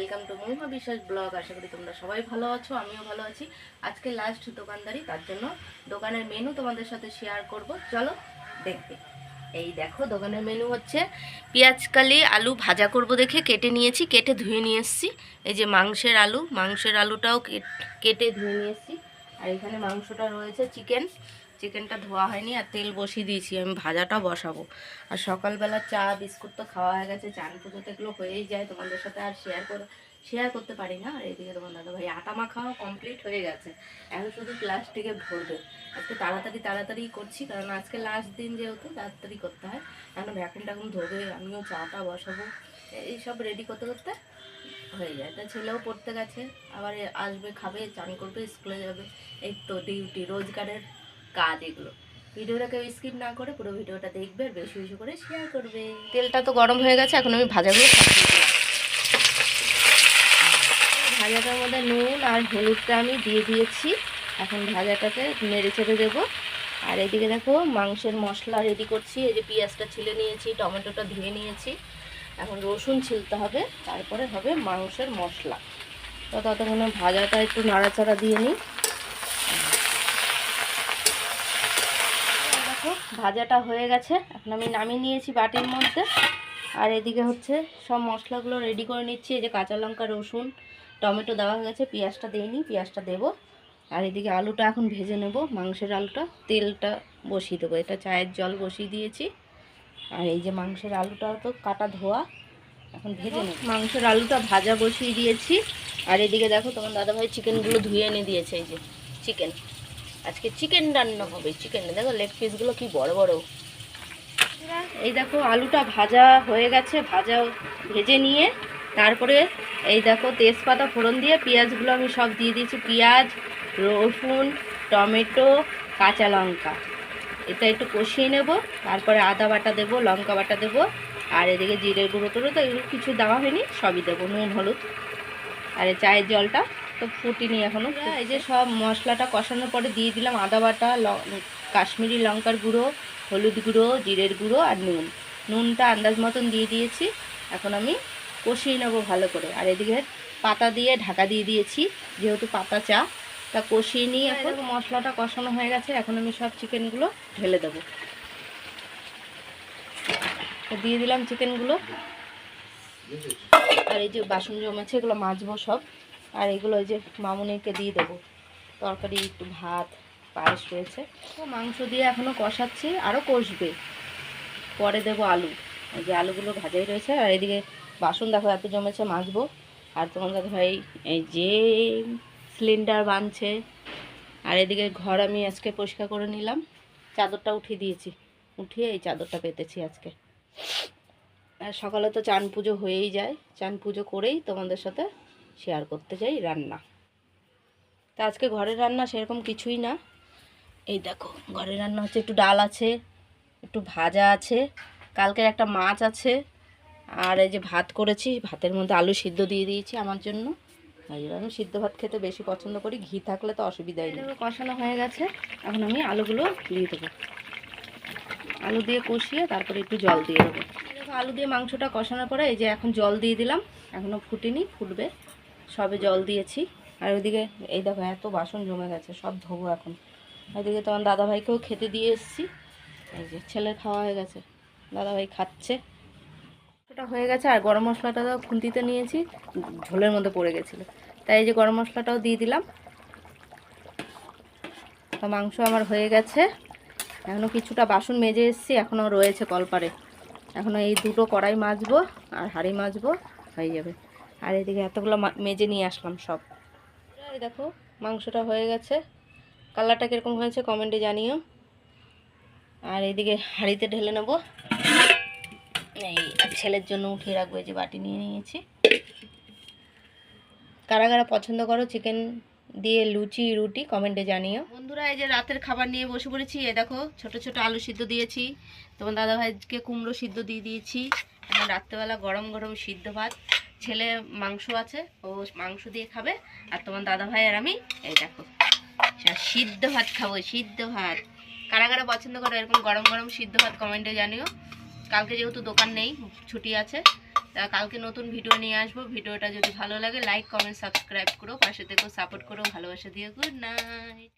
Welcome to মৌমা বিশ্বাস blog. আশা করি তোমরা সবাই ভালো আছো, আমিও ভালো আছি। আজকে লাস্ট দোকানদারি, তার জন্য দোকানের মেনু তোমাদের সাথে শেয়ার করব। চলো দেখবে এই দেখো, দোকানের মেনু হচ্ছে পেঁয়াজ, কালি, আলু ভাজা করব দেখে কেটে নিয়েছি, কেটে ধুয়ে নিয়ে এসেছি। এই যে মাংসের আলু, মাংসের আলুটাও কেটে ধুয়ে নিয়ে এসেছি। আর এখানে মাংসটা রয়েছে চিকেন চিকেনটা ধোয়া হয়নি আর তেল বসিয়ে দিয়েছি, আমি ভাজাটা বসাবো। আর সকালবেলা চা, বিস্কুট তো খাওয়া হয়ে গেছে, চান পুজো এগুলো হয়েই যায়, তোমাদের সাথে আর শেয়ার করে শেয়ার করতে পারি না। আর এদিকে তোমার দাদা ভাই আটা মাখাও কমপ্লিট হয়ে গেছে। এখন শুধু প্লাস্টিকে ভরবে। আজকে তাড়াতাড়ি তাড়াতাড়ি করছি, কারণ আজকে লাস্ট দিন যেহেতু তাড়াতাড়ি করতে হয়। এখন ভ্যাকুম টাকুম ধরবে, আমিও চাটা বসাবো। এইসব রেডি করতে করতে হয়ে যায়। তা ছেলেও পড়তে গেছে, আবার আসবে, খাবে, চান করবে, স্কুলে যাবে। এই তো ডিউটি রোজগারের কাজ এগুলো ভিডিওটা কেউ স্কিপ না করে পুরো ভিডিওটা দেখবে আর বেশি বেশি করে শেয়ার করবে। তেলটা তো গরম হয়ে গেছে এখন আমি ভাজাগুলো ভাজাটার মধ্যে নুন আর হলুদটা আমি দিয়ে দিয়েছি। এখন ভাজাটাকে নেড়ে চেড়ে দেবো। আর এদিকে দেখো মাংসের মশলা রেডি করছি। এই যে পেঁয়াজটা ছিলে নিয়েছি টমেটোটা ধুয়ে নিয়েছি। এখন রসুন ছিলতে হবে তারপরে হবে মাংসের মশলা। তো ততক্ষণে ভাজাটা একটু নাড়াচাড়া দিয়ে নিই। দেখো, ভাজাটা হয়ে গেছে। এখন আমি নামিয়ে নিয়েছি বাটির মধ্যে। আর এদিকে হচ্ছে সব মশলাগুলো রেডি করে নিচ্ছি। এই যে কাঁচা লঙ্কা, রসুন, টমেটো দেওয়া হয়ে গেছে। পেঁয়াজটা দিইনি, পেঁয়াজটা দেবো। আর এদিকে আলুটা এখন ভেজে নেব, মাংসের আলুটা। তেলটা বসিয়ে দেবো। এটা চায়ের জল বসিয়ে দিয়েছি। আর এই যে মাংসের আলুটা তো কাটা ধোয়া, এখন ভেজে নেব। মাংসের আলুটা ভাজা বসিয়ে দিয়েছি। আর এদিকে দেখো তোমার দাদাভাই চিকেনগুলো ধুয়ে এনে দিয়েছে। এই যে চিকেন আজকে চিকেন রান্না হবে চিকেন দেখো লেগ পিসগুলো কি বড় বড়। এই দেখো আলুটা ভাজা হয়ে গেছে ভাজা ভেজে নিয়ে, তারপরে এই দেখো তেজপাতা ফোড়ন দিয়ে পেঁয়াজগুলো আমি সব দিয়ে দিয়েছি, পেঁয়াজ, রসুন, টমেটো, কাঁচা লঙ্কা। এটা একটু কষিয়ে নেব, তারপরে আদা বাটা দেবো, লঙ্কা বাটা দেবো, আর এদিকে জিরে গুঁড়ো টুড়ো তো এগুলো কিছু দেওয়া হয়নি, সবই দেবো, নুন, হলুদ। আর চায়ের জলটা তো ফুটিনি এখনও এই যে সব মশলাটা কষানোর পরে দিয়ে দিলাম আদা বাটা কাশ্মীরি লঙ্কার গুঁড়ো হলুদ গুঁড়ো জিরের গুঁড়ো আর নুন। নুনটা আন্দাজ মতন দিয়ে দিয়েছি। এখন আমি কষিয়ে নেব ভালো করে। আর এদিকে পাতা দিয়ে ঢাকা দিয়ে দিয়েছি যেহেতু পাতা চা তা কষিয়ে নিয়ে এখন মশলাটা কষানো হয়ে গেছে এখন আমি সব চিকেনগুলো ঢেলে দেবো। দিয়ে দিলাম চিকেনগুলো। আর এই যে বাসন জমেছে এগুলো মাজবো সব। আর এগুলো এই যে মামুনিকে দিয়ে দেবো। তরকারি, একটু ভাত, পায়েস রয়েছে। তো মাংস দিয়ে এখনও কষাচ্ছি আরও কষবে। পরে দেবো আলু। এই যে আলুগুলো ভাজাই রয়েছে, আর এদিকে বাসন দেখো এত জমেছে, মাজবো। আর তোমার কাছে ভাই, এই যে সিলিন্ডার বাঁধছে আর এদিকে ঘর আমি আজকে পরিষ্কার করে নিলাম। চাদরটা উঠিয়ে দিয়েছি। উঠিয়ে এই চাদরটা পেতেছি আজকে। আর সকালে তো চান পুজো হয়েই যায়। চান পুজো করেই তোমাদের সাথে শেয়ার করতে যাই রান্না। তা আজকে ঘরের রান্না সেরকম কিছুই না। এই দেখো ঘরের রান্না হচ্ছে একটু ডাল আছে একটু ভাজা আছে কালকের একটা মাছ আছে আর এই যে ভাত করেছি ভাতের মধ্যে আলু সিদ্ধ দিয়ে দিয়েছি আমার জন্য। আমি সিদ্ধ ভাত খেতে বেশি পছন্দ করি ঘি থাকলে তো অসুবিধাই নেই। কষানো হয়ে গেছে এখন আমি আলুগুলো দিয়ে দেবো। আলু দিয়ে কষিয়ে তারপরে একটু জল দিয়ে দেবো। আলু দিয়ে মাংসটা কষানোর পরে এই যে এখন জল দিয়ে দিলাম এখনও ফুটেনি ফুটবে। সবে জল দিয়েছি। আর ওইদিকে, এই দেখো, এত বাসন জমে গেছে, সব ধোবো এখন। ওইদিকে তোমার দাদাভাইকেও খেতে দিয়ে এসেছি। এই যে, ছেলের খাওয়া হয়ে গেছে। দাদাভাই খাচ্ছে। ওটা হয়ে গেছে, আর গরম মশলাটা তো খুন্তিতে নিয়েছি, ঝোলের মধ্যে পড়ে গেছিল। তাই এই যে গরম মশলাটাও দিয়ে দিলাম। তো মাংস আমার হয়ে গেছে। এখনও কিছুটা বাসন মেজে এসেছি এখনও রয়েছে কলপারে। এখনও এই দুটো কড়াই মাজবো আর হাঁড়ি মাজবো, হয়ে যাবে। আর এদিকে এতগুলো মেজে নিয়ে আসলাম সব। এই দেখো, মাংসটা হয়ে গেছে। কালারটা কীরকম হয়েছে কমেন্টে জানিও। আর এদিকে হাঁড়িতে ঢেলে নেব। এই ছেলের জন্য উঠিয়ে রাখব যে বাটি নিয়ে নিয়েছি। কারা কারা পছন্দ করো চিকেন দিয়ে লুচি, রুটি, কমেন্টে জানিও। বন্ধুরা, এই যে রাতের খাবার নিয়ে বসে পড়েছি। এ দেখো, ছোট ছোট আলু সিদ্ধ দিয়েছি। তোমার দাদাভাইকে কুমড়ো সিদ্ধ দিয়ে দিয়েছি। এখন রাত্রেবেলা গরম গরম সিদ্ধ ভাত, ছেলে মাংস আছে, ও মাংস দিয়ে খাবে, আর তোমার দাদা ভাই আর আমি, এই দেখো। সিদ্ধ ভাত খাব, সিদ্ধ ভাত। কারা কারা পছন্দ করো, এরকম গরম গরম সিদ্ধ ভাত কমেন্টে জানিও। কালকে যেহেতু দোকান নেই, ছুটি আছে, তা কালকে নতুন ভিডিও নিয়ে আসব। ভিডিওটা যদি ভালো লাগে লাইক কমেন্ট সাবস্ক্রাইব করো, পাশে থেকেও সাপোর্ট করো, ভালোবাসা দিয়ে গুড নাইট